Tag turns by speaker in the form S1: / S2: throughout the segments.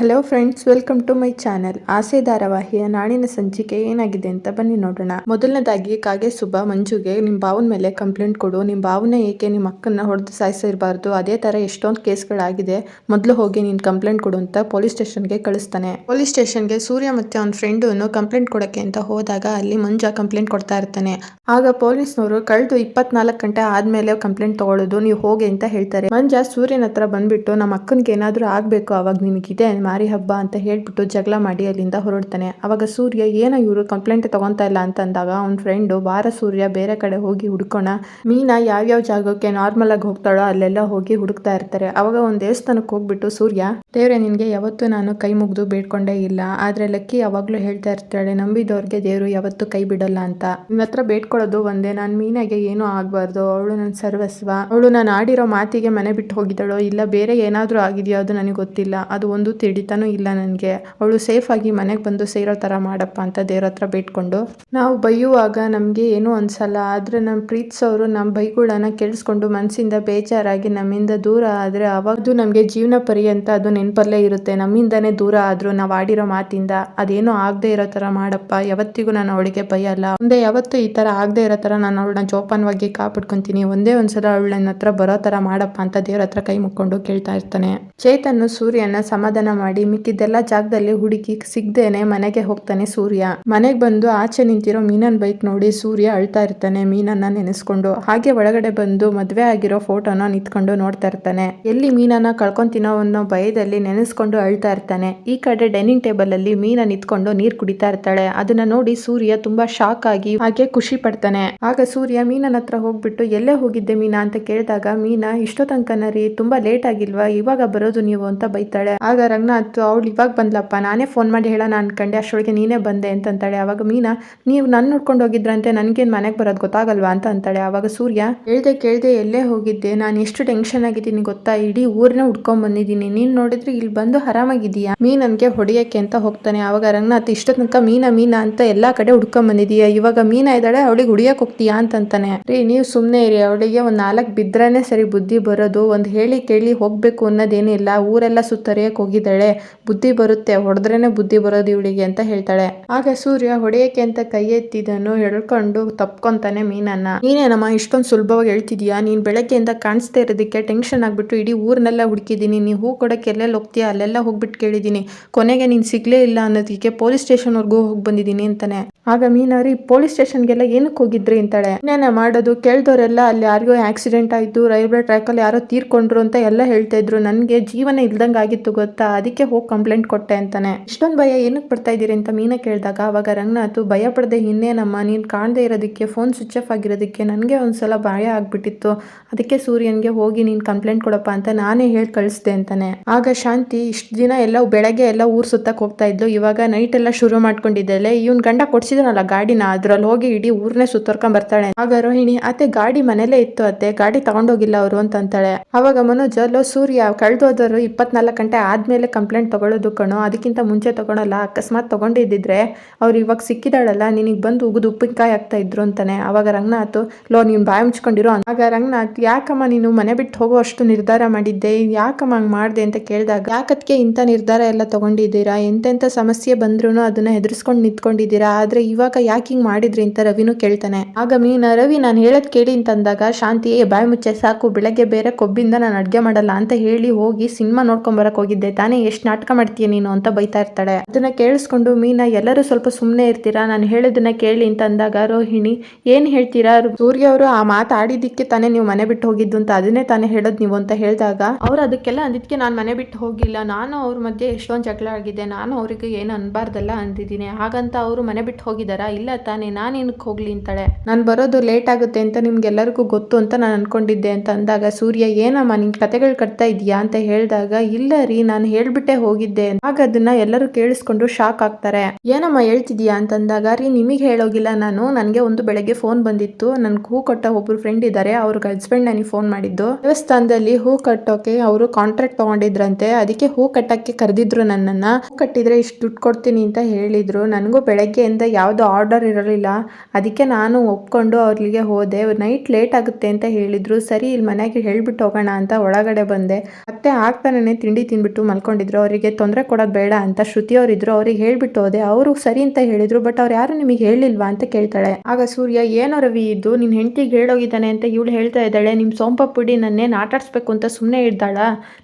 S1: Hello friends welcome to my channel ಆಸೆ ಧಾರಾವಾಹಿಯ ನಾಳಿನ ಸಂಚಿಕೆ ಏನಾಗಿದೆ ಅಂತ ಬನ್ನಿ ನೋಡೋಣ. ಮೊದಲನೇದಾಗಿ ಕಾಗೆ ಸುಬ್ಬ, ಮಂಜುಗೆ ನಿಮ್ಮ ಬಾವನ ಮೇಲೆ ಕಂಪ್ಲೇಂಟ್ ಕೊಡು. ನಿಮ್ಮ ಬಾವನ ಏಕೆ ನಿಮ್ಮ ಅಕ್ಕನ್ನ ಹೊಡೆದು ಸಾಯಿಸಿರಬಾರ್ದು? ಅದೇ ತರ ಎಷ್ಟೊಂದು ಕೇಸ್ಗಳಾಗಿದೆ. ಮೊದಲು ಹೋಗಿ ನೀನು ಕಂಪ್ಲೇಂಟ್ ಕೊಡು ಅಂತ ಪೊಲೀಸ್ ಸ್ಟೇಷನ್ಗೆ ಕಳಿಸ್ತಾನೆ. ಪೊಲೀಸ್ ಸ್ಟೇಷನ್ಗೆ ಸೂರ್ಯ ಮತ್ತೆ ಅವನ ಫ್ರೆಂಡನ್ನು ಕಂಪ್ಲೇಂಟ್ ಕೊಡಕ್ಕೆ ಅಂತ ಹೋದಾಗ ಅಲ್ಲಿ ಮಂಜ ಕಂಪ್ಲೇಂಟ್ ಕೊಡ್ತಾ ಇರ್ತಾನೆ. ಆಗ ಪೊಲೀಸ್ನವರು ಕಳೆದು ಇಪ್ಪತ್ನಾಲ್ಕು ಗಂಟೆ ಆದಮೇಲೆ ಕಂಪ್ಲೇಂಟ್ ತಗೊಳ್ಳೋದು, ನೀವು ಹೋಗಿ ಅಂತ ಹೇಳ್ತಾರೆ. ಮಂಜ ಸೂರ್ಯನ ಹತ್ರ ಬಂದ್ಬಿಟ್ಟು ನಮ್ಮ ಅಕ್ಕನ್ಗೆ ಏನಾದರೂ ಆಗ್ಬೇಕು ಅವಾಗ ನಿನಗಿದೆ? ಮಾರಿ ಹಬ್ಬ ಅಂತ ಹೇಳ್ಬಿಟ್ಟು ಜಗಳ ಮಾಡಿ ಅಲ್ಲಿಂದ ಹೊರಡ್ತಾನೆ. ಅವಾಗ ಸೂರ್ಯ, ಏನೋ ಇವರು ಕಂಪ್ಲೇಂಟ್ ತೊಗೊತಾ ಇಲ್ಲ? ಅಂತ ಅಂದಾಗ, ಅವ್ನ ಫ್ರೆಂಡು ಬಾರ ಸೂರ್ಯ ಬೇರೆ ಕಡೆ ಹೋಗಿ ಹುಡ್ಕೋಣ. ಮೀನಾ ಯಾವ್ಯಾವ ಜಾಗಕ್ಕೆ ನಾರ್ಮಲ್ ಆಗಿ ಹೋಗ್ತಾಳೋ ಅಲ್ಲೆಲ್ಲ ಹೋಗಿ ಹುಡುಕ್ತಾ ಇರ್ತಾರೆ. ಅವಾಗ ಒಂದ್ ದೇವಸ್ಥಾನಕ್ಕೆ ಹೋಗ್ಬಿಟ್ಟು, ಸೂರ್ಯ ದೇವ್ರೆ, ನಿನಗೆ ಯಾವತ್ತೂ ನಾನು ಕೈ ಮುಗಿದು ಬೇಡ್ಕೊಂಡೇ ಇಲ್ಲ. ಆದ್ರೆ ಲಕ್ಕಿ ಯಾವಾಗಲೂ ಹೇಳ್ತಾ ಇರ್ತಾಳೆ, ನಂಬಿದವ್ರಿಗೆ ದೇವರು ಯಾವತ್ತೂ ಕೈ ಬಿಡಲ್ಲ ಅಂತ. ನಿನ್ನ ಹತ್ರ ಬೇಡ್ಕೊಳ್ಳೋದು ಒಂದೇ, ನಾನು ಮೀನಾಗೆ ಏನೂ ಆಗಬಾರ್ದು. ಅವಳು ನನ್ನ ಸರ್ವಸ್ವ. ಅವಳು ನಾನು ಆಡಿರೋ ಮಾತಿಗೆ ಮನೆ ಬಿಟ್ಟು ಹೋಗಿದ್ದಾಳೋ, ಇಲ್ಲ ಬೇರೆ ಏನಾದರೂ ಆಗಿದೆಯೋ ಅದು ನನಗೆ ಗೊತ್ತಿಲ್ಲ. ಅದು ಒಂದು ತಿಳಿತಾನೂ ಇಲ್ಲ ನನಗೆ. ಅವಳು ಸೇಫ್ ಆಗಿ ಮನೆಗೆ ಬಂದು ಸೇರೋ ತರ ಮಾಡಪ್ಪ ಅಂತ ದೇವ್ರ ಹತ್ರ ಬೇಡ್ಕೊಂಡು. ನಾವು ಬೈಯುವಾಗ ನಮಗೆ ಏನೂ ಅನ್ಸಲ್ಲ. ಆದ್ರೆ ನಮ್ಮ ಪ್ರೀತಿಸೋರು ನಮ್ಮ ಬೈಗಳನ್ನ ಕೇಳಿಸ್ಕೊಂಡು ಮನಸ್ಸಿಂದ ಬೇಜಾರಾಗಿ ನಮ್ಮಿಂದ ದೂರ ಆದ್ರೆ ಅವಾಗದು ನಮಗೆ ಜೀವನ ಪರ್ಯಂತ ಅದು ನೆನಪಲ್ಲೇ ಇರುತ್ತೆ. ನಮ್ಮಿಂದನೇ ದೂರ ಆದರೂ ನಾವು ಆಡಿರೋ ಮಾತಿಂದ ಅದೇನೋ ಆಗದೆ ಇರೋ ತರ ಮಾಡಪ್ಪ. ಯಾವತ್ತಿಗೂ ನಾನು ಅವಳಿಗೆ ಬೈಯಲ್ಲ ಮುಂದೆ ಯಾವತ್ತೂ ಈ ತರ ಆಗದೆ ಇರೋ ತರ ನಾನು ಅವಳನ್ನ ಜೋಪಾನವಾಗಿ ಕಾಪಾಡ್ಕೊತೀನಿ. ಒಂದೇ ಒಂದ್ಸಲ ಅವಳು ನನ್ನ ಹತ್ರ ಬರೋ ಥರ ಮಾಡಪ್ಪ ಅಂತ ದೇವ್ರ ಹತ್ರ ಕೈ ಮುಕ್ಕೊಂಡು ಕೇಳ್ತಾ ಇರ್ತಾನೆ. ಚೇತನ್ನು ಸೂರ್ಯನ ಸಮಾಧಾನ ಮಾಡಿ ಮಿಕ್ಕಿದ್ದೆಲ್ಲ ಜಾಗದಲ್ಲಿ ಹುಡುಕಿ ಸಿಗ್ದೇನೆ ಮನೆಗೆ ಹೋಗ್ತಾನೆ ಸೂರ್ಯ. ಮನೆಗೆ ಬಂದು ಆಚೆ ನಿಂತಿರೋ ಮೀನನ್ ಬೈಕ್ ನೋಡಿ ಸೂರ್ಯ ಅಳ್ತಾ ಇರ್ತಾನೆ ಮೀನನ್ನ ನೆನೆಸ್ಕೊಂಡು. ಹಾಗೆ ಒಳಗಡೆ ಬಂದು ಮದ್ವೆ ಆಗಿರೋ ಫೋಟೋನ ನಿಂತ್ಕೊಂಡು ನೋಡ್ತಾ ಇರ್ತಾನೆ. ಎಲ್ಲಿ ಮೀನನ್ನ ಕಳ್ಕೊಂತಿನೋ ಅನ್ನೋ ಭಯದಲ್ಲಿ ನೆನೆಸ್ಕೊಂಡು ಅಳ್ತಾ ಇರ್ತಾನೆ. ಈ ಕಡೆ ಡೈನಿಂಗ್ ಟೇಬಲ್ ಅಲ್ಲಿ ಮೀನ ನಿಂತ್ಕೊಂಡು ನೀರ್ ಕುಡಿತಾ ಇರ್ತಾಳೆ. ಅದನ್ನ ನೋಡಿ ಸೂರ್ಯ ತುಂಬಾ ಶಾಕ್ ಆಗಿ ಹಾಗೆ ಖುಷಿ ಪಡ್ತಾನೆ. ಆಗ ಸೂರ್ಯ ಮೀನನ ಹತ್ರ ಹೋಗ್ಬಿಟ್ಟು, ಎಲ್ಲೇ ಹೋಗಿದ್ದೆ ಮೀನಾ? ಅಂತ ಕೇಳಿದಾಗ ಮೀನಾ ಇಷ್ಟೋ ತನಕನ ರೀ ತುಂಬಾ ಲೇಟ್ ಆಗಿಲ್ವಾ? ಇವಾಗ ಬರೋದು ನೀವು? ಅಂತ ಬೈತಾಳೆ. ಆಗ ರಂಗನಾಥ್, ಅವಳು ಇವಾಗ ಬಂದ್ಲಪ್ಪ, ನಾನೇ ಫೋನ್ ಮಾಡಿ ಹೇಳೋಣ ಅನ್ಕಂಡೆ. ಅಷ್ಟೊಳಗೆ ನೀನೇ ಬಂದೆ ಅಂತ ಅಂತಾಳೆ. ಅವಾಗ ಮೀನಾ, ನೀವು ನನ್ ನೋಡ್ಕೊಂಡು ಹೋಗಿದ್ರಂತೆ, ನನ್ಗೇನ್ ಮನೆಗೆ ಬರೋದು ಗೊತ್ತಾಗಲ್ವಾ? ಅಂತ ಅಂತಾಳೆ. ಅವಾಗ ಸೂರ್ಯ ಹೇಳ್ದೆ ಕೇಳ್ದೆ ಎಲ್ಲೇ ಹೋಗಿದ್ದೆ? ನಾನು ಎಷ್ಟು ಟೆನ್ಷನ್ ಆಗಿದ್ದೀನಿ ಗೊತ್ತಾ? ಇಡೀ ಊರ್ನ ಹುಡ್ಕೊಂಡ್ ಬಂದಿದ್ದೀನಿ. ನೀನ್ ನೋಡಿದ್ರೆ ಇಲ್ಲಿ ಬಂದು ಆರಾಮಾಗಿದೀಯಾ ಮೀನ್ ನನ್ಗೆ ಹೊಡಿಯಕ್ಕೆ ಅಂತ ಹೋಗ್ತಾನೆ. ಅವಾಗ ರಂಗನಾಥ್ ಇಷ್ಟ ತನಕ ಮೀನಾ ಮೀನಾ ಅಂತ ಎಲ್ಲಾ ಕಡೆ ಹುಡ್ಕೊಂಡ್ ಬಂದಿದೀಯ ಇವಾಗ ಮೀನಾ ಇದ್ದಾಳೆ, ಅವಳಿಗೆ ಹುಡಿಯಕ್ ಹೋಗ್ತೀಯಾ ಅಂತಂತಾನೆ. ರೀ, ನೀವು ಸುಮ್ನೆ ಇರಿ, ಅವಳಿಗೆ ಒಂದ್ ನಾಲ್ಕ್ ಬಿದ್ರನೆ ಸರಿ ಬುದ್ಧಿ ಬರೋದು. ಒಂದ್ ಹೇಳಿ ಕೇಳಿ ಹೋಗ್ಬೇಕು ಅನ್ನೋದೇನಿಲ್ಲ ಊರೆಲ್ಲ ಸುತ್ತರಿಯಕ್ ಹೋಗಿದ್ದಾಳೆ. ಬುದ್ಧಿ ಬರುತ್ತೆ, ಹೊಡೆದ್ರೇನೆ ಬುದ್ಧಿ ಬರೋದು ಇವಳಿಗೆ ಅಂತ ಹೇಳ್ತಾಳೆ. ಆಗ ಸೂರ್ಯ ಹೊಡೆಯಕ್ಕೆ ಅಂತ ಕೈ ಎತ್ತಿದನು, ಎಳ್ಕೊಂಡು ತಪ್ಕೊಂತಾನೆ ಮೀನನ್ನ. ನೀನೇನಮ್ಮ ಇಷ್ಟೊಂದು ಸುಲಭವಾಗಿ ಹೇಳ್ತಿದ್ಯಾ ನೀನ್ ಬೆಳಗ್ಗೆಯಿಂದ ಕಾಣಿಸ್ತಾ ಇರೋದಕ್ಕೆ ಟೆನ್ಷನ್ ಆಗ್ಬಿಟ್ಟು ಇಡೀ ಊರ್ನೆಲ್ಲ ಹುಡುಕಿದೀನಿ ನೀವು ಹೂ ಕೊಡಕ್ಕೆ ಎಲ್ಲೆಲ್ಲಿ ಹೋಗ್ತೀಯಾ? ಅಲ್ಲೆಲ್ಲ ಹೋಗ್ಬಿಟ್ಟು ಕೇಳಿದ್ದೀನಿ. ಕೊನೆಗೆ ನೀನು ಸಿಗ್ಲೇ ಇಲ್ಲ ಅನ್ನೋದಕ್ಕೆ ಪೊಲೀಸ್ ಸ್ಟೇಷನ್ ವರ್ಗೂ ಹೋಗಿ ಬಂದಿದ್ದೀನಿ ಅಂತಾನೆ. ಆಗ ಮೀನಾರಿ, ಪೊಲೀಸ್ ಸ್ಟೇಷನ್ಗೆಲ್ಲ ಏನಕ್ಕೆ ಹೋಗಿದ್ರಿ ಅಂತಾಳೆ. ಇನ್ನೇನೆ ಮಾಡೋದು? ಕೇಳ್ದವರೆಲ್ಲ ಅಲ್ಲಿ ಯಾರಿಗೋ ಆಕ್ಸಿಡೆಂಟ್ ಆಯ್ತು, ರೈಲ್ವೆ ಟ್ರ್ಯಾಕಲ್ಲಿ ಯಾರೋ ತೀರ್ಕೊಂಡ್ರು ಅಂತ ಎಲ್ಲ ಹೇಳ್ತಾ ಇದ್ರು. ನನಗೆ ಜೀವನ ಇಲ್ದಂಗೆ ಆಗಿತ್ತು ಗೊತ್ತಾ? ಅದಕ್ಕೆ ಹೋಗಿ ಕಂಪ್ಲೇಂಟ್ ಕೊಟ್ಟೆ ಅಂತಾನೆ. ಇಷ್ಟೊಂದು ಭಯ ಏನಕ್ಕೆ ಬರ್ತಾ ಇದ್ದೀರಿ ಅಂತ ಮೀನ ಕೇಳಿದಾಗ ಅವಾಗ ರಂಗನಾಥ್, ಭಯ ಪಡದೆ ಇನ್ನೇನಮ್ಮ? ನೀನು ಕಾಣದೇ ಇರೋದಕ್ಕೆ ಫೋನ್ ಸ್ವಿಚ್ ಆಫ್ ಆಗಿರೋದಕ್ಕೆ ನನಗೆ ಒಂದ್ಸಲ ಭಯ ಆಗ್ಬಿಟ್ಟಿತ್ತು. ಅದಕ್ಕೆ ಸೂರ್ಯನ್ಗೆ ಹೋಗಿ ನೀನ್ ಕಂಪ್ಲೇಂಟ್ ಕೊಡಪ್ಪ ಅಂತ ನಾನೇ ಹೇಳಿ ಕಳಿಸ್ದೆ ಅಂತಾನೆ. ಆಗ ಶಾಂತಿ, ಇಷ್ಟು ದಿನ ಎಲ್ಲ ಬೆಳಗ್ಗೆ ಎಲ್ಲ ಊರು ಸುತ್ತಕ್ಕೆ ಹೋಗ್ತಾ ಇದ್ಲು. ಇವಾಗ ನೈಟ್ ಎಲ್ಲ ಶುರು ಮಾಡ್ಕೊಂಡಿದ್ದಲ್ಲೇ, ಇವನ್ ಗಂಡ ಕೊಡ್ಸಿದ್ರಲ್ಲ ಗಾಡಿನ ಅದ್ರಲ್ಲಿ ಹೋಗಿ ಇಡೀ ಊರನ್ನೇ ಸುತ್ತರ್ಕೊಂಡ್ ಬರ್ತಾಳೆ. ಆಗ ರೋಹಿಣಿ, ಅತ್ತೆ, ಗಾಡಿ ಮನೇಲೇ ಇತ್ತು ಅತ್ತೆ, ಗಾಡಿ ತಗೊಂಡೋಗಿಲ್ಲ ಅವರು ಅಂತ ಅಂತಾಳೆ ಅವಾಗ ಮನೋಜ್, ಅಲ್ಲೋ ಸೂರ್ಯ ಕಳ್ದೋದರು ಇಪ್ಪತ್ನಾಲ್ಕು ಗಂಟೆ ಆದ್ಮೇಲೆ ಕಂಪ್ಲೇಂಟ್ ತಗೊಳ್ಳೋದು ಕಣೋ, ಅದಕ್ಕಿಂತ ಮುಂಚೆ ತಗೊಳಲ್ಲ, ಅಕಸ್ಮಾತ್ ತಗೊಂಡಿದ್ದಿದ್ರೆ ಅವ್ರು ಇವಾಗ ಸಿಕ್ಕಿದಾಳಲ್ಲ, ನಿನಗೆ ಬಂದು ಉಗಿದು ಉಪ್ಪಿನಕಾಯಿ ಆಗ್ತಾ ಇದ್ರು ಅಂತಾನೆ. ಅವಾಗ ರಂಗನಾಥ್, ಲೋ, ನೀನು ಬಾಯಿ ಮುಚ್ಕೊಂಡಿರೋ ಆಗ ರಂಗನಾಥ್, ಯಾಕಮ್ಮ ನೀನು ಮನೆ ಬಿಟ್ಟು ಹೋಗೋ ಅಷ್ಟು ನಿರ್ಧಾರ ಮಾಡಿದ್ದೆ, ಯಾಕಮ್ಮ ಹಂಗ್ ಮಾಡ್ದೆ? ಅಂತ ಕೇಳಿದಾಗ ಯಾಕತ್ಗೆ ಇಂಥ ನಿರ್ಧಾರ ಎಲ್ಲ ತಗೊಂಡಿದ್ದೀರಾ? ಎಂತೆಂಥ ಸಮಸ್ಯೆ ಬಂದ್ರೂ ಅದನ್ನ ಹೆದರ್ಸ್ಕೊಂಡು ನಿಂತ್ಕೊಂಡಿದ್ದೀರಾ? ಆದ್ರೆ ಇವಾಗ ಯಾಕೆ ಹಿಂಗ್ ಮಾಡಿದ್ರಿ ಅಂತ ರವಿನೂ ಕೇಳ್ತಾನೆ. ಆಗ ಮೀನ, ರವಿ, ನಾನು ಹೇಳದ್ ಕೇಳಿ ಅಂತ ಅಂದಾಗ ಶಾಂತಿ ಬಾಯಿ ಮುಚ್ಚೆ, ಸಾಕು, ಬೆಳಗ್ಗೆ ಬೇರೆ ಕೊಬ್ಬಿಂದ ನಾನು ಅಡ್ಗೆ ಮಾಡಲ್ಲ ಅಂತ ಹೇಳಿ ಹೋಗಿ ಸಿನಿಮಾ ನೋಡ್ಕೊಂಡ್ ಬರಕ್ ಹೋಗಿದ್ದೆ. ತಾನೇ, ಎಷ್ಟು ನಾಟಕ ಮಾಡ್ತೀಯ ನೀನು? ಅಂತ ಬೈತಾ ಇರ್ತಾಳೆ. ಅದನ್ನ ಕೇಳಿಸ್ಕೊಂಡು, ಮೀನಾ, ಎಲ್ಲರೂ ಸ್ವಲ್ಪ ಸುಮ್ಮನೆ ಇರ್ತೀರಾ? ನಾನು ಹೇಳೋದನ್ನ ಕೇಳಿ ಅಂತ ಅಂದಾಗ ರೋಹಿಣಿ, ಏನ್ ಹೇಳ್ತೀರಾ? ಸೂರ್ಯ ಅವರು ಆ ಮಾತಾಡಿದ್ದಕ್ಕೆ ತಾನೇ ನೀವು ಮನೆ ಬಿಟ್ಟು ಹೋಗಿದ್ದು ಅಂತ, ಅದನ್ನೇ ತಾನೇ ಹೇಳೋದು ನೀವು ಅಂತ ಹೇಳಿದಾಗ, ಅವ್ರು ಅದಕ್ಕೆಲ್ಲ ಅಂದಿದ್ಕೆ ನಾನು ಮನೆ ಬಿಟ್ಟು ಹೋಗಿಲ್ಲ, ನಾನು ಅವ್ರ ಮಧ್ಯೆ ಎಷ್ಟೊಂದು ಜಗಳ ಆಗಿದೆ, ನಾನು ಅವರಿಗೆ ಏನು ಅನ್ಬಾರ್ದಲ್ಲ ಅಂದಿದ್ದೀನಿ. ಹಾಗಂತ ಅವರು ಮನೆ ಬಿಟ್ಟು ಹೋಗಿದಾರಾ? ಇಲ್ಲ ತಾನೇ, ನಾನು ಏನಕ್ಕೆ ಹೋಗ್ಲಿ ಅಂತಾಳೆ. ನಾನು ಬರೋದು ಲೇಟ್ ಆಗುತ್ತೆ ಅಂತ ನಿಮ್ಗೆಲ್ಲರಿಗೂ ಗೊತ್ತು ಅಂತ ನಾನು ಅನ್ಕೊಂಡಿದ್ದೆ ಅಂತ ಅಂದಾಗ, ಸೂರ್ಯ, ಏನಮ್ಮ ನಿನ್ ಕತೆಗಳು ಕಟ್ತಾ ಇದೆಯಾ ಅಂತ ಹೇಳಿದಾಗ, ಇಲ್ಲ ರೀ, ನಾನು ಹೇಳ್ಬಿಟ್ಟೆ ಹೋಗಿದ್ದೆ ಆಗ ಅದನ್ನ ಎಲ್ಲರೂ ಕೇಳಿಸ್ಕೊಂಡು ಶಾಕ್ ಆಗ್ತಾರೆ. ಏನಮ್ಮ ಹೇಳ್ತಿದ್ಯಾ ಅಂತಂದಾಗ ರೀ, ನಿಮಗೆ ಹೇಳೋಗಿಲ್ಲ ನಾನು. ನನಗೆ ಒಂದು ಬೆಳಗ್ಗೆ ಫೋನ್ ಬಂದಿತ್ತು. ನನ್ ಹೂ ಕೊಟ್ಟ ಒಬ್ರು ಫ್ರೆಂಡ್ ಇದ್ದಾರೆ ಅವ್ರಿಗೆ ಹಸ್ಬೆಂಡ್ ನನಗೆ ಫೋನ್ ಮಾಡಿದ್ದು. ದೇವಸ್ಥಾನದಲ್ಲಿ ಹೂ ಕಟ್ಟೋಕೆ ಅವರು ಕಾಂಟ್ರಾಕ್ಟ್ ತಗೊಂಡಿದ್ರಂತೆ. ಅದಕ್ಕೆ ಹೂ ಕಟ್ಟಕ್ಕೆ ಕರೆದಿದ್ರು ನನ್ನನ್ನ. ಹೂ ಕಟ್ಟಿದ್ರೆ ಇಷ್ಟು ದುಡ್ಡು ಕೊಡ್ತೀನಿ ಅಂತ ಹೇಳಿದ್ರು. ನನಗೂ ಬೆಳಗ್ಗೆಯಿಂದ ಯಾವುದು ಆರ್ಡರ್ ಇರಲಿಲ್ಲ. ಅದಕ್ಕೆ ನಾನು ಒಪ್ಕೊಂಡು ಅವ್ರಿಗೆ ಹೋದೆ. ನೈಟ್ ಲೇಟ್ ಆಗುತ್ತೆ ಅಂತ ಹೇಳಿದ್ರು. ಸರಿ, ಇಲ್ಲಿ ಮನೆಗೆ ಹೇಳ್ಬಿಟ್ಟು ಹೋಗೋಣ ಅಂತ ಒಳಗಡೆ ಬಂದೆ. ಮತ್ತೆ ಆಗ್ತಾನೆ ತಿಂಡಿ ತಿನ್ಬಿಟ್ಟು ಮಲ್ಕೊಂಡಿದ್ರು. ಅವರಿಗೆ ತೊಂದರೆ ಕೊಡೋದು ಬೇಡ ಅಂತ ಶ್ರುತಿ ಅವರಿದ್ರು ಅವ್ರಿಗೆ ಹೇಳ್ಬಿಟ್ಟು ಹೋದೆ. ಅವರು ಸರಿ ಅಂತ ಹೇಳಿದ್ರು, ಬಟ್ ಅವ್ರು ಯಾರು ನಿಮಗೆ ಹೇಳಿಲ್ವಾ ಅಂತ ಕೇಳ್ತಾಳೆ. ಆಗ ಸೂರ್ಯ, ಏನೋ ರವಿ ಇದ್ದು ನಿನ್ನ ಹೆಂಡತಿಗೆ ಹೇಳೋಗಿದ್ದಾನೆ ಅಂತ ಇವಳು ಹೇಳ್ತಾ ಇದ್ದಾಳೆ. ನಿಮ್ಮ ಸೋಂಪ ಪುಡಿ ನನ್ನೇನು ಆಟಾಡಿಸ್ಬೇಕು ಅಂತ ಸುಮ್ಮನೆ ಇದ್ದಾಳ?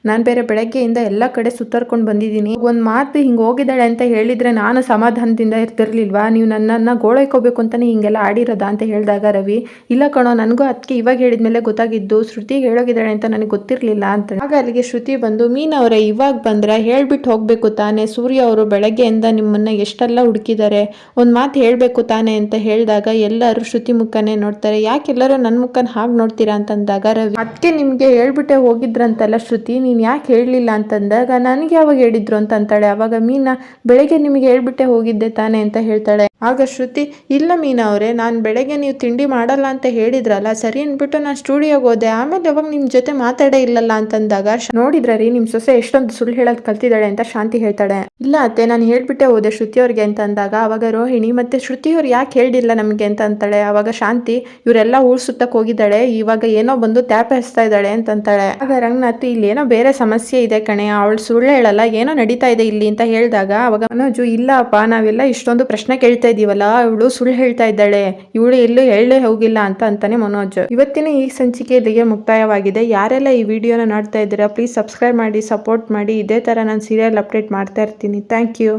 S1: ನಾನು ಬೇರೆ ಬೆಳಗ್ಗೆಯಿಂದ ಎಲ್ಲ ಕಡೆ ಸುತ್ತಾರ್ಕೊಂಡು ಬಂದಿದ್ದೀನಿ. ಒಂದು ಮಾತು ಹಿಂಗೆ ಹೋಗಿದ್ದಾಳೆ ಅಂತ ಹೇಳಿದ್ರೆ ನಾನು ಸಮಾಧಾನದಿಂದ ಇರ್ತಿರ್ಲಿಲ್ವಾ? ನೀವು ನನ್ನನ್ನು ಗೋಳೈಕೋಬೇಕು ಅಂತಲೇ ಹಿಂಗೆಲ್ಲ ಆಡಿರೋದಾ ಅಂತ ಹೇಳಿದಾಗ ರವಿ, ಇಲ್ಲ ಕಣೋ, ನನಗೂ ಅದಕ್ಕೆ ಇವಾಗ ಹೇಳಿದ್ಮೇಲೆ ಗೊತ್ತಾಗಿದ್ದು ಶ್ರುತಿಗೆ ಹೇಳೋಗಿದ್ದಾಳೆ ಅಂತ ನನಗೆ ಗೊತ್ತಿರಲಿಲ್ಲ ಅಂತ ಆಗ ಅಲ್ಲಿಗೆ ಶ್ರುತಿ ಬಂದು ಮೀನವರೇ ಇವಾಗ ಬಂದ್ರೆ ಹೇಳ್ಬಿಟ್ಟು ಹೋಗಬೇಕು ತಾನೆ. ಸೂರ್ಯ ಅವರು ಬೆಳಗ್ಗೆಯಿಂದ ನಿಮ್ಮನ್ನ ಎಷ್ಟೆಲ್ಲ ಹುಡುಕಿದ್ದಾರೆ ಒಂದು ಮಾತು ಹೇಳಬೇಕು ತಾನೆ ಅಂತ ಹೇಳಿದಾಗ ಎಲ್ಲರೂ ಶ್ರುತಿ ಮುಖನೇ ನೋಡ್ತಾರೆ. ಯಾಕೆಲ್ಲರೂ ನನ್ನ ಮುಖನ ಹಾಗೆ ನೋಡ್ತೀರಾ ಅಂತಂದಾಗ ರವಿ ಅದಕ್ಕೆ ನಿಮಗೆ ಹೇಳ್ಬಿಟ್ಟೆ ಹೋಗಿದ್ರಂತಲ್ಲ ಶ್ರುತಿ, ನೀನು ಯಾಕೆ ಹೇಳಲಿಲ್ಲ ಅಂತಂದಾಗ, ನನಗೆ ಯಾವಾಗ ಹೇಳಿದ್ರು? ಅಂತ ಅಂತಾಳೆ. ಆವಾಗ ಮೀನಾ ಬೆಳಗ್ಗೆ ನಿಮಗೆ ಹೇಳ್ಬಿಟ್ಟೆ ಹೋಗಿದ್ದೆ ತಾನೆ ಅಂತ ಹೇಳ್ತಾಳೆ. ಆಗ ಶ್ರುತಿ, ಇಲ್ಲ ಮೀನಾ ಅವರೇ, ನಾನು ಬೆಳಗ್ಗೆ ನೀವು ತಿಂಡಿ ಮಾಡಲ್ಲ ಅಂತ ಹೇಳಿದ್ರಲ್ಲ, ಸರಿ ಅಂದ್ಬಿಟ್ಟು ನಾನು ಸ್ಟುಡಿಯೋಗೆ ಹೋದೆ. ಆಮೇಲೆ ಅವಾಗ ನಿಮ್ಮ ಜೊತೆ ಮಾತಾಡೇ ಇಲ್ಲಲ್ಲ ಅಂತಂದಾಗ ನೋಡಿದ್ರ ರೀ ನಿಮ್ಮ ಸೊಸೆ ಎಷ್ಟೊಂದು ಸುಳ್ಳು ಹೇಳೋದು ಕಲ್ತಿದ್ದಾಳೆ ಅಂತ ಶಾಂತಿ ಹೇಳ್ತಾಳೆ. ಇಲ್ಲ ಅತ್ತೆ, ನಾನು ಹೇಳ್ಬಿಟ್ಟೆ ಹೋದೆ ಶ್ರುತಿ ಅವ್ರಿಗೆ ಅಂತ ಅಂದಾಗ ಅವಾಗ ರೋಹಿಣಿ ಮತ್ತೆ ಶ್ರುತಿ ಅವ್ರು ಯಾಕೆ ಹೇಳಿಲ್ಲ ನಮಗೆ ಅಂತ ಅಂತಾಳೆ. ಅವಾಗ ಶಾಂತಿ, ಇವರೆಲ್ಲ ಊರ್ ಸುತ್ತಕ್ಕೆ ಹೋಗಿದ್ದಾಳೆ, ಇವಾಗ ಏನೋ ಬಂದು ತ್ಯಾಪ ಹಚ್ತಾ ಇದ್ದಾಳೆ ಅಂತ ಅಂತಾಳೆ ಆಗ ರಂಗನಾಥ್, ಇಲ್ಲಿ ಏನೋ ಬೇರೆ ಸಮಸ್ಯೆ ಇದೆ ಕಣೆ, ಅವಳು ಸುಳ್ಳು ಹೇಳಲ್ಲ, ಏನೋ ನಡೀತಾ ಇದೆ ಇಲ್ಲಿ ಅಂತ ಹೇಳಿದಾಗ, ಅವಾಗ ಮನೋಜು, ಇಲ್ಲಪ್ಪ, ನಾವೆಲ್ಲ ಇಷ್ಟೊಂದು ಪ್ರಶ್ನೆ ಕೇಳ್ತಾ ಇದೀವಲ್ಲ, ಇವಳು ಸುಳ್ಳು ಹೇಳ್ತಾ ಇದ್ದಾಳೆ, ಇವಳು ಎಲ್ಲೂ ಹೇಳೇ ಹೋಗಿಲ್ಲ ಅಂತ ಅಂತಾನೆ ಮನೋಜ್. ಇವತ್ತಿನ ಈ ಸಂಚಿಕೆ ಇಲ್ಲಿಗೆ ಮುಕ್ತಾಯವಾಗಿದೆ. ಯಾರೆಲ್ಲ ಈ ವಿಡಿಯೋನ ನೋಡ್ತಾ ಇದ್ದೀರಾ ಪ್ಲೀಸ್ ಸಬ್ಸ್ಕ್ರೈಬ್ ಮಾಡಿ ಸಪೋರ್ಟ್ ಮಾಡಿ. ಇದೇ ಥರ ನಾನು ಸೀರಿಯಲ್ ಅಪ್ಡೇಟ್ ಮಾಡ್ತಾ ಇರ್ತೀನಿ. Thank you